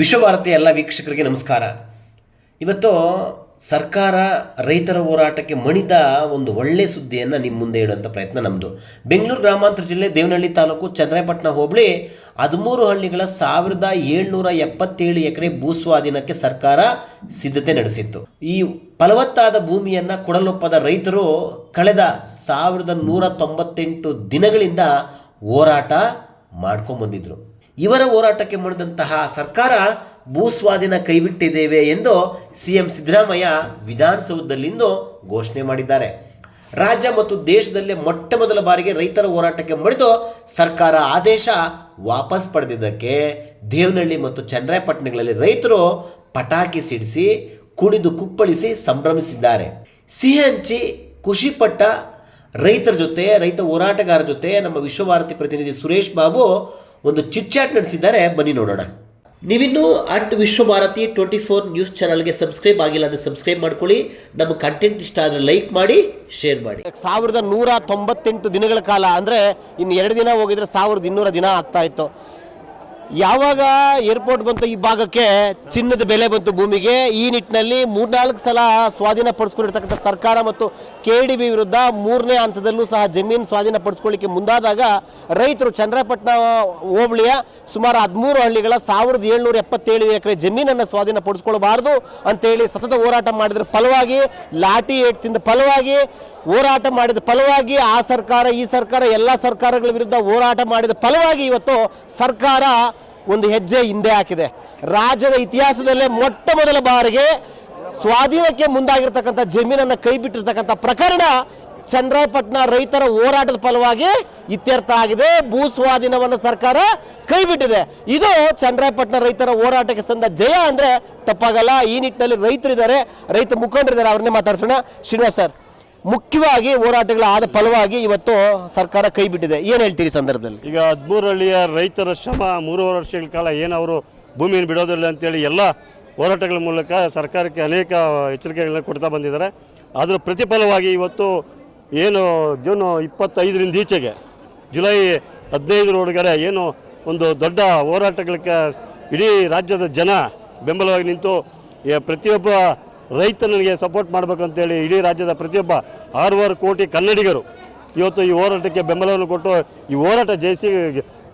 ವಿಶ್ವಭಾರತಿ ಎಲ್ಲ ವೀಕ್ಷಕರಿಗೆ ನಮಸ್ಕಾರ. ಇವತ್ತು ಸರ್ಕಾರ ರೈತರ ಹೋರಾಟಕ್ಕೆ ಮಣಿದ ಒಂದು ಒಳ್ಳೆ ಸುದ್ದಿಯನ್ನು ನಿಮ್ಮ ಮುಂದೆ ಇಡುವಂಥ ಪ್ರಯತ್ನ ನಮ್ಮದು ಬೆಂಗಳೂರು ಗ್ರಾಮಾಂತರ ಜಿಲ್ಲೆ ದೇವನಹಳ್ಳಿ ತಾಲೂಕು ಚನ್ನರಾಯಪಟ್ಟಣ ಹೋಬಳಿ ಹದಿಮೂರು ಹಳ್ಳಿಗಳ ಸಾವಿರದ ಏಳ್ನೂರ ಎಪ್ಪತ್ತೇಳು ಎಕರೆ ಭೂಸ್ವಾಧೀನಕ್ಕೆ ಸರ್ಕಾರ ಸಿದ್ಧತೆ ನಡೆಸಿತ್ತು. ಈ ಫಲವತ್ತಾದ ಭೂಮಿಯನ್ನು ಕೊಡಲೊಪ್ಪದ ರೈತರು ಕಳೆದ ಸಾವಿರದ ನೂರ ತೊಂಬತ್ತೆಂಟು ದಿನಗಳಿಂದ ಹೋರಾಟ ಮಾಡ್ಕೊಂಬಂದಿದ್ರು ಇವರ ಹೋರಾಟಕ್ಕೆ ಮಾಡಿದಂತಹ ಸರ್ಕಾರ ಭೂಸ್ವಾಧೀನ ಕೈಬಿಟ್ಟಿದ್ದೇವೆ ಎಂದು ಸಿ ಎಂ ಸಿದ್ದರಾಮಯ್ಯ ವಿಧಾನಸೌಧದಲ್ಲಿಂದು ಘೋಷಣೆ ಮಾಡಿದ್ದಾರೆ. ರಾಜ್ಯ ಮತ್ತು ದೇಶದಲ್ಲೇ ಮೊಟ್ಟ ಮೊದಲ ಬಾರಿಗೆ ರೈತರ ಹೋರಾಟಕ್ಕೆ ಮಡಿದು ಸರ್ಕಾರ ಆದೇಶ ವಾಪಸ್ ಪಡೆದಿದ್ದಕ್ಕೆ ದೇವನಹಳ್ಳಿ ಮತ್ತು ಚನ್ನರಾಯಪಟ್ಟಣಗಳಲ್ಲಿ ರೈತರು ಪಟಾಕಿ ಸಿಡಿಸಿ, ಕುಣಿದು ಕುಪ್ಪಳಿಸಿ ಸಂಭ್ರಮಿಸಿದ್ದಾರೆ. ಸಿಹಿ ಹಂಚಿ, ಖುಷಿಪಟ್ಟ ರೈತರ ಜೊತೆ, ರೈತ ಹೋರಾಟಗಾರರ ಜೊತೆ ನಮ್ಮ ವಿಶ್ವಭಾರತಿ ಪ್ರತಿನಿಧಿ ಸುರೇಶ್ ಬಾಬು ಒಂದು ಚಿಟ್ ಚಾಟ್ ನಡೆಸಿದ್ದಾರೆ, ಬನ್ನಿ ನೋಡೋಣ. ನೀವಿನ್ನೂ at Vishwabharati twenty four news ಚಾನಲ್ಗೆ ಸಬ್ಸ್ಕ್ರೈಬ್ ಆಗಿಲ್ಲ ಅಂದರೆ ಸಬ್ಸ್ಕ್ರೈಬ್ ಮಾಡ್ಕೊಳ್ಳಿ. ನಮ್ಮ ಕಂಟೆಂಟ್ ಇಷ್ಟ ಆದರೆ ಲೈಕ್ ಮಾಡಿ ಶೇರ್ ಮಾಡಿ. ಸಾವಿರದ ನೂರ ತೊಂಬತ್ತೆಂಟು ದಿನಗಳ ಕಾಲ ಅಂದರೆ ಇನ್ನು ಎರಡು ದಿನ ಹೋಗಿದ್ರೆ ಸಾವಿರದ ಇನ್ನೂರ ದಿನ ಆಗ್ತಾ ಇತ್ತು. ಯಾವಾಗ ಏರ್ಪೋರ್ಟ್ ಬಂತು ಈ ಭಾಗಕ್ಕೆ ಚಿನ್ನದ ಬೆಲೆ ಬಂತು ಭೂಮಿಗೆ, ಈ ನಿಟ್ಟಿನಲ್ಲಿ ಮೂರ್ನಾಲ್ಕು ಸಲ ಸ್ವಾಧೀನ ಪಡಿಸ್ಕೊಂಡಿರ್ತಕ್ಕಂಥ ಸರ್ಕಾರ ಮತ್ತು ಕೆ ಡಿ ಬಿ ವಿರುದ್ಧ ಮೂರನೇ ಹಂತದಲ್ಲೂ ಸಹ ಜಮೀನು ಸ್ವಾಧೀನ ಪಡಿಸ್ಕೊಳ್ಳಿಕ್ಕೆ ಮುಂದಾದಾಗ ರೈತರು ಚಂದ್ರಪಟ್ಟಣ ಹೋಬಳಿಯ ಸುಮಾರು ಹದಿಮೂರು ಹಳ್ಳಿಗಳ ಸಾವಿರದ ಏಳ್ನೂರ ಎಪ್ಪತ್ತೇಳು ಎಕರೆ ಜಮೀನನ್ನು ಸ್ವಾಧೀನ ಪಡಿಸ್ಕೊಳ್ಬಾರ್ದು ಅಂತೇಳಿ ಸತತ ಹೋರಾಟ ಮಾಡಿದ್ರ ಫಲವಾಗಿ ಲಾಠಿ ಏಟ್ತಿಂದ ಫಲವಾಗಿ ಹೋರಾಟ ಮಾಡಿದ ಫಲವಾಗಿ ಆ ಸರ್ಕಾರ, ಈ ಸರ್ಕಾರ, ಎಲ್ಲ ಸರ್ಕಾರಗಳ ವಿರುದ್ಧ ಹೋರಾಟ ಮಾಡಿದ ಫಲವಾಗಿ ಇವತ್ತು ಸರ್ಕಾರ ಒಂದು ಹೆಜ್ಜೆ ಹಿಂದೆ ಹಾಕಿದೆ. ರಾಜ್ಯದ ಇತಿಹಾಸದಲ್ಲೇ ಮೊಟ್ಟ ಮೊದಲ ಬಾರಿಗೆ ಸ್ವಾಧೀನಕ್ಕೆ ಮುಂದಾಗಿರ್ತಕ್ಕಂಥ ಜಮೀನನ್ನು ಕೈ ಬಿಟ್ಟಿರ್ತಕ್ಕಂಥ ಪ್ರಕರಣ ಚನ್ನರಾಯಪಟ್ಟಣ ರೈತರ ಹೋರಾಟದ ಫಲವಾಗಿ ಇತ್ಯರ್ಥ ಆಗಿದೆ. ಭೂ ಸ್ವಾಧೀನವನ್ನು ಸರ್ಕಾರ ಕೈಬಿಟ್ಟಿದೆ ಇದು ಚನ್ನರಾಯಪಟ್ಟಣ ರೈತರ ಹೋರಾಟಕ್ಕೆ ಸಂದ ಜಯ ಅಂದ್ರೆ ತಪ್ಪಾಗಲ್ಲ. ಈ ನಿಟ್ಟಿನಲ್ಲಿ ರೈತರಿದ್ದಾರೆ. ರೈತ ಮುಖಂಡರಿದ್ದಾರೆ. ಅವ್ರನ್ನೇ ಮಾತಾಡ್ಸೋಣ. ಶ್ರೀನಿವಾಸ್ ಸರ್. ಮುಖ್ಯವಾಗಿ ಹೋರಾಟಗಳ ಆದ ಫಲವಾಗಿ ಇವತ್ತು ಸರ್ಕಾರ ಕೈ ಬಿಟ್ಟಿದೆ. ಏನು ಹೇಳ್ತೀರಿ ಸಂದರ್ಭದಲ್ಲಿ? ಈಗ ಹದಿಮೂರಹಳ್ಳಿಯ ರೈತರ ಶ್ರಮ ಮೂರುವರೆ ವರ್ಷಗಳ ಕಾಲ ಏನು ಅವರು ಭೂಮಿಯನ್ನು ಬಿಡೋದಿಲ್ಲ ಅಂತೇಳಿ ಎಲ್ಲ ಹೋರಾಟಗಳ ಮೂಲಕ ಸರ್ಕಾರಕ್ಕೆ ಅನೇಕ ಎಚ್ಚರಿಕೆಗಳನ್ನ ಕೊಡ್ತಾ ಬಂದಿದ್ದಾರೆ. ಅದರ ಪ್ರತಿಫಲವಾಗಿ ಇವತ್ತು ಏನು ಜೂನ್ ಇಪ್ಪತ್ತೈದರಿಂದ ಈಚೆಗೆ ಜುಲೈ ಹದಿನೈದರೊಳಗಡೆ ಏನು ಒಂದು ದೊಡ್ಡ ಹೋರಾಟಗಳಿಗೆ ಇಡೀ ರಾಜ್ಯದ ಜನ ಬೆಂಬಲವಾಗಿ ನಿಂತು ಪ್ರತಿಯೊಬ್ಬ ರೈತನಿಗೆ ಸಪೋರ್ಟ್ ಮಾಡಬೇಕಂತೇಳಿ ಇಡೀ ರಾಜ್ಯದ ಪ್ರತಿಯೊಬ್ಬ ಆರೂವರೆ ಕೋಟಿ ಕನ್ನಡಿಗರು. ಇವತ್ತು ಈ ಹೋರಾಟಕ್ಕೆ ಬೆಂಬಲವನ್ನು ಕೊಟ್ಟು ಈ ಹೋರಾಟ ಜಯಿಸಿ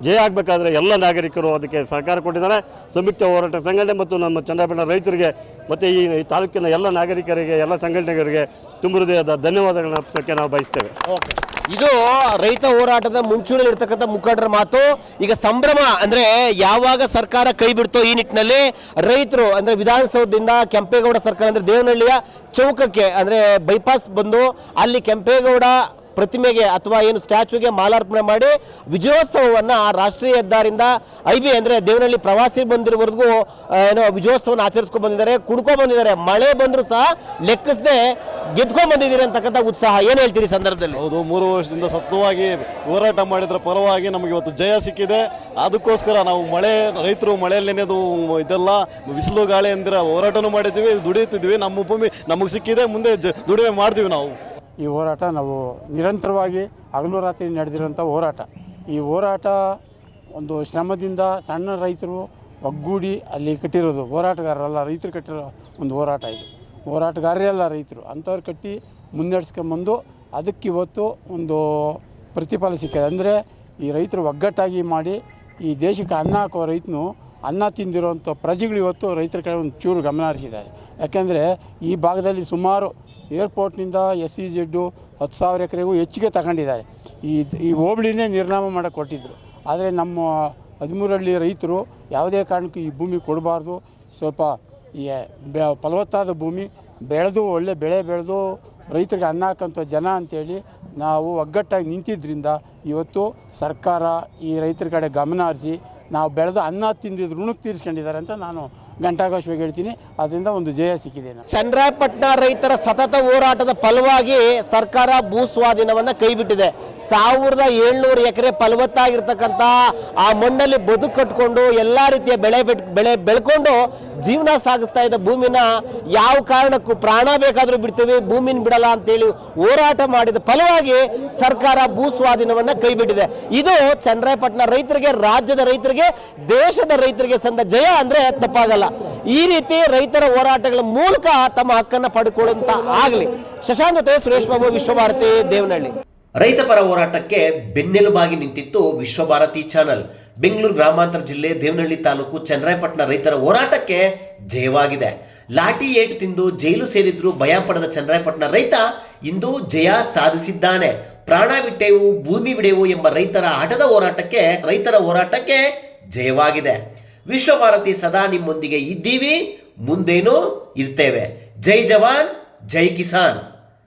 ಜಯ ಆಗಬೇಕಾದ್ರೆ ಎಲ್ಲ ನಾಗರಿಕರು ಅದಕ್ಕೆ ಸಹಕಾರ ಕೊಟ್ಟಿದ್ದಾರೆ. ಸಂಯುಕ್ತ ಹೋರಾಟ ಸಂಘಟನೆ ಮತ್ತು ನಮ್ಮ ಚನ್ನಪಟ್ಟಣ ರೈತರಿಗೆ ಮತ್ತು ಈ ತಾಲೂಕಿನ ಎಲ್ಲ ನಾಗರಿಕರಿಗೆ, ಎಲ್ಲ ಸಂಘಟನೆಗಳಿಗೆ ತುಂಬ ಹೃದಯದ ಧನ್ಯವಾದಗಳನ್ನ ಅರ್ಪಿಸೋಕ್ಕೆ ನಾವು ಬಯಸ್ತೇವೆ. ಇದು ರೈತ ಹೋರಾಟದ ಮುಂಚೂಣಿಯಲ್ಲಿ ಇರ್ತಕ್ಕಂಥ ಮುಖಂಡರ ಮಾತು. ಈಗ ಸಂಭ್ರಮ ಅಂದ್ರೆ ಯಾವಾಗ ಸರ್ಕಾರ ಕೈ ಬಿಡ್ತೋ ಈ ನಿಟ್ಟಿನಲ್ಲಿ ರೈತರು ಅಂದ್ರೆ ವಿಧಾನಸೌಧದಿಂದ ಕೆಂಪೇಗೌಡ ಸರ್ಕಾರ ಅಂದ್ರೆ ದೇವನಹಳ್ಳಿಯ ಚೌಕಕ್ಕೆ ಅಂದ್ರೆ ಬೈಪಾಸ್ ಬಂದು ಅಲ್ಲಿ ಕೆಂಪೇಗೌಡ ಪ್ರತಿಮೆಗೆ ಅಥವಾ ಏನು ಸ್ಟ್ಯಾಚ್ಯೂಗೆ ಮಾಲಾರ್ಪಣೆ ಮಾಡಿ ವಿಜಯೋತ್ಸವವನ್ನು ರಾಷ್ಟ್ರೀಯ ಹೆದ್ದಾರಿಂದ ಐ ಬಿ ಅಂದರೆ ದೇವನಹಳ್ಳಿ ಪ್ರವಾಸಿ ಬಂದಿರೋವರೆಗೂ ಏನು ವಿಜಯೋತ್ಸವನ ಆಚರಿಸ್ಕೊಂಡು ಬಂದಿದ್ದಾರೆ ಕುಡ್ಕೊಂಡು ಬಂದಿದ್ದಾರೆ. ಮಳೆ ಬಂದರೂ ಸಹ ಲೆಕ್ಕಿಸದೆ ಗೆದ್ಕೊಂಡು ಬಂದಿದ್ದೀರಿ ಅಂತಕ್ಕಂಥ ಉತ್ಸಾಹ. ಏನು ಹೇಳ್ತೀರಿ ಸಂದರ್ಭದಲ್ಲಿ? ಹೌದು, ಮೂರು ವರ್ಷದಿಂದ ಸತ್ವವಾಗಿ ಹೋರಾಟ ಮಾಡಿದ್ರ ಪರವಾಗಿ ನಮಗೆ ಇವತ್ತು ಜಯ ಸಿಕ್ಕಿದೆ. ಅದಕ್ಕೋಸ್ಕರ ನಾವು ಮಳೆ, ರೈತರು ಮಳೆಯಲ್ಲಿ ಇದೆಲ್ಲ ಬಿಸಿಲು ಗಾಳಿ ಅಂದ್ರೆ ಹೋರಾಟನೂ ಮಾಡಿದ್ದೀವಿ ದುಡಿಯುತ್ತಿದ್ವಿ ನಮ್ಮ ಭೂಮಿ ನಮಗೆ ಸಿಕ್ಕಿದೆ, ಮುಂದೆ ದುಡಿಮೆ ಮಾಡ್ತೀವಿ ನಾವು. ಈ ಹೋರಾಟ ನಾವು ನಿರಂತರವಾಗಿ ಹಗಲು ರಾತ್ರಿ ನಡೆದಿರುವಂಥ ಹೋರಾಟ. ಈ ಹೋರಾಟ ಒಂದು ಶ್ರಮದಿಂದ ಸಣ್ಣ ರೈತರು ಒಗ್ಗೂಡಿ ಅಲ್ಲಿ ಕಟ್ಟಿರೋದು, ಹೋರಾಟಗಾರರಲ್ಲ, ರೈತರು ಕಟ್ಟಿರೋ ಒಂದು ಹೋರಾಟ ಇದು. ಹೋರಾಟಗಾರರೇ ಅಲ್ಲ ರೈತರು, ಅಂಥವ್ರು ಕಟ್ಟಿ ಮುನ್ನಡೆಸ್ಕೊಂಬಂದು ಅದಕ್ಕೆ ಇವತ್ತು ಒಂದು ಪ್ರತಿಫಲ ಸಿಕ್ಕಿದೆ. ಅಂದರೆ ಈ ರೈತರು ಒಗ್ಗಟ್ಟಾಗಿ ಮಾಡಿ ಈ ದೇಶಕ್ಕೆ ಅನ್ನ ಹಾಕೋ ರೈತನು ಅನ್ನ ತಿಂದಿರೋಂಥ ಪ್ರಜೆಗಳು ಇವತ್ತು ರೈತರ ಕಡೆ ಒಂದು ಚೂರು ಗಮನ ಹರಿಸಿದ್ದಾರೆ. ಯಾಕೆಂದರೆ ಈ ಭಾಗದಲ್ಲಿ ಸುಮಾರು ಏರ್ಪೋರ್ಟ್ನಿಂದ ಎಸ್ ಸಿ ಜೆಡ್ಡು ಹತ್ತು ಸಾವಿರ ಎಕರೆಗೂ ಹೆಚ್ಚಿಗೆ ತಗೊಂಡಿದ್ದಾರೆ. ಈ ಈ ಹೋಬಳಿನೇ ನಿರ್ನಾಮ ಮಾಡೋಕ್ಕೆ ಕೊಟ್ಟಿದ್ದರು ಆದರೆ ನಮ್ಮ ಹದಿಮೂರಳ್ಳಿ ರೈತರು ಯಾವುದೇ ಕಾರಣಕ್ಕೂ ಈ ಭೂಮಿ ಕೊಡಬಾರ್ದು. ಸ್ವಲ್ಪ ಈ ಫಲವತ್ತಾದ ಭೂಮಿ, ಬೆಳೆದು ಒಳ್ಳೆ ಬೆಳೆ ಬೆಳೆದು ರೈತರಿಗೆ ಅನ್ನ ಹಾಕಂಥ ಜನ ಅಂತೇಳಿ ನಾವು ಒಗ್ಗಟ್ಟಾಗಿ ನಿಂತಿದ್ದರಿಂದ ಇವತ್ತು ಸರ್ಕಾರ ಈ ರೈತರ ಕಡೆ ಗಮನ ಹರಿಸಿ ನಾವು ಬೆಳೆದು ಅನ್ನ ತಿಂದಿದ್ದು ಋಣಕ್ಕೆ ತೀರಿಸ್ಕೊಂಡಿದ್ದಾರೆ ಅಂತ ನಾನು ಘಂಟಾಘೋಷವಾಗಿ ಹೇಳ್ತೀನಿ ಅದರಿಂದ ಒಂದು ಜಯ ಸಿಕ್ಕಿದೆ ಚಂದ್ರಾಯಪಟ್ಟಣ ರೈತರ ಸತತ ಹೋರಾಟದ ಫಲವಾಗಿ ಸರ್ಕಾರ ಭೂ ಸ್ವಾಧೀನವನ್ನ ಕೈಬಿಟ್ಟಿದೆ ಸಾವಿರದ ಏಳ್ನೂರು ಎಕರೆ ಫಲವತ್ತಾಗಿರ್ತಕ್ಕಂಥ ಆ ಮಣ್ಣಲ್ಲಿ ಬದುಕು ಕಟ್ಕೊಂಡು ಎಲ್ಲ ರೀತಿಯ ಬೆಳೆ ಬೆಳೆ ಬೆಳ್ಕೊಂಡು ಜೀವನ ಸಾಗಿಸ್ತಾ ಇದ್ದ ಭೂಮಿನ ಯಾವ ಕಾರಣಕ್ಕೂ ಪ್ರಾಣ ಬೇಕಾದರೂ ಬಿಡ್ತೀವಿ, ಭೂಮಿನ ಬಿಡಲ್ಲ ಅಂತೇಳಿ ಹೋರಾಟ ಮಾಡಿದ ಫಲವಾಗಿ ಸರ್ಕಾರ ಭೂ ಸ್ವಾಧೀನವನ್ನ ಕೈಬಿಟ್ಟಿದೆ ಇದು ಚಂದ್ರಾಯಪಟ್ಟಣ ರೈತರಿಗೆ, ರಾಜ್ಯದ ರೈತರಿಗೆ, ದೇಶದ ರೈತರಿಗೆ ಸಂದ ಜಯ ಅಂದ್ರೆ ತಪ್ಪಾಗಲ್ಲ. ಈ ರೀತಿ ರೈತರ ಹೋರಾಟಗಳ ಮೂಲಕ ತಮ್ಮ ಹಕ್ಕನ್ನ ಪಡ್ಕೊಳ್ಳುವಂತ ಆಗಲಿ. ಶಶಾಂಕ್ ಜೊತೆ ಸುರೇಶ್ ಬಾಬು, ವಿಶ್ವಭಾರತಿ, ದೇವನಹಳ್ಳಿ. ರೈತ ಪರ ಹೋರಾಟಕ್ಕೆ ಬೆನ್ನೆಲುಬಾಗಿ ನಿಂತಿತ್ತು ವಿಶ್ವಭಾರತಿ ಚಾನಲ್. ಬೆಂಗಳೂರು ಗ್ರಾಮಾಂತರ ಜಿಲ್ಲೆ ದೇವನಹಳ್ಳಿ ತಾಲೂಕು ಚನ್ನರಾಯಪಟ್ಟಣ ರೈತರ ಹೋರಾಟಕ್ಕೆ ಜಯವಾಗಿದೆ. ಲಾಠಿ ಏಟ್ ತಿಂದು ಜೈಲು ಸೇರಿದ್ರು ಭಯ ಪಡೆದ ಚನ್ನರಾಯಪಟ್ಟಣ ರೈತ ಇಂದು ಜಯ ಸಾಧಿಸಿದ್ದಾನೆ. ಪ್ರಾಣ ಬಿಟ್ಟೆವು, ಭೂಮಿ ಬಿಡೆವು ಎಂಬ ರೈತರ ಆಟದ ಹೋರಾಟಕ್ಕೆ, ರೈತರ ಹೋರಾಟಕ್ಕೆ ಜಯವಾಗಿದೆ. ವಿಶ್ವಭಾರತಿ ಸದಾ ನಿಮ್ಮೊಂದಿಗೆ ಇದ್ದೀವಿ. ಮುಂದೇನೂ ಇರ್ತೇವೆ. ಜೈ ಜವಾನ್ ಜೈ ಕಿಸಾನ್.